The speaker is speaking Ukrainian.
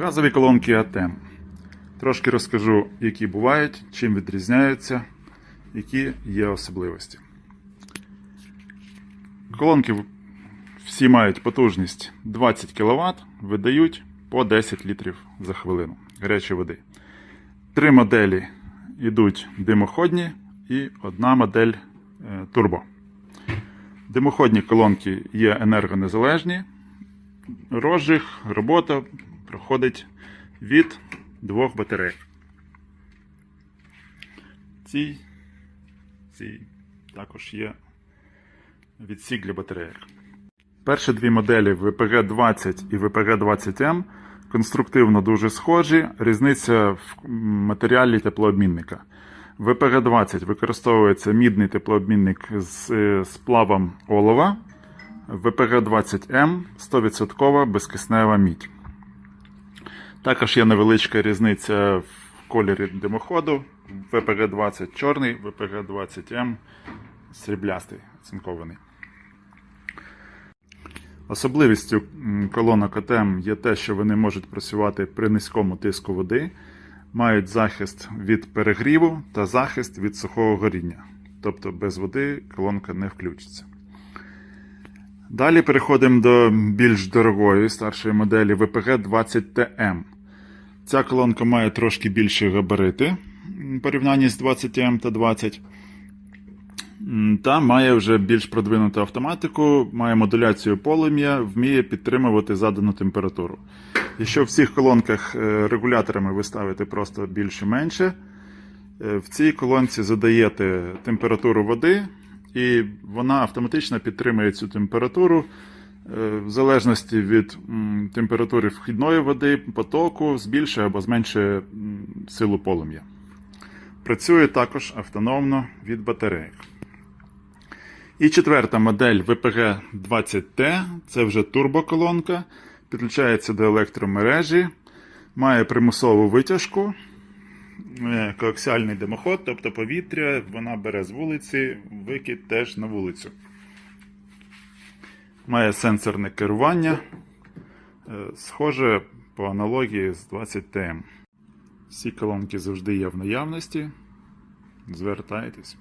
Газові колонки АТЕМ. Трошки розкажу, які бувають, чим відрізняються, які є особливості. Колонки всі мають потужність 20 кВт, видають по 10 літрів за хвилину гарячої води. Три моделі йдуть димоходні і одна модель е, турбо. Димоходні колонки є енергонезалежні. Розжиг, робота проходить від двох батарей. Цій, цій також є відсік для батарейок. Перші дві моделі VPG-20 і VPG-20M конструктивно дуже схожі. Різниця в матеріалі теплообмінника. В VPG-20 використовується мідний теплообмінник з е, сплавом олова. В VPG-20M 100% безкиснева мідь. Також є невеличка різниця в кольорі димоходу. VPG-20 чорний, VPG-20M сріблястий, цинкований. Особливістю колонок АТМ є те, що вони можуть працювати при низькому тиску води, мають захист від перегріву та захист від сухого горіння. Тобто без води колонка не включиться. Далі переходимо до більш дорогої старшої моделі VPG-20TM. Ця колонка має трошки більші габарити в порівнянні з 20M та 20. Та має вже більш продвинуту автоматику, має модуляцію полум'я, вміє підтримувати задану температуру. Якщо в всіх колонках е, регуляторами ви ставите просто більше менше, е, в цій колонці задаєте температуру води, і вона автоматично підтримує цю температуру е, в залежності від температури вхідної води, потоку, збільшує або зменшує силу полум'я. Працює також автономно від батарейок. І четверта модель VPG-20T це вже турбоколонка, підключається до електромережі, має примусову витяжку, коаксіальний димоход, тобто повітря, вона бере з вулиці, викид теж на вулицю. Має сенсорне керування, е, схоже по аналогії з 20TM. Всі колонки завжди є в наявності. Звертайтесь.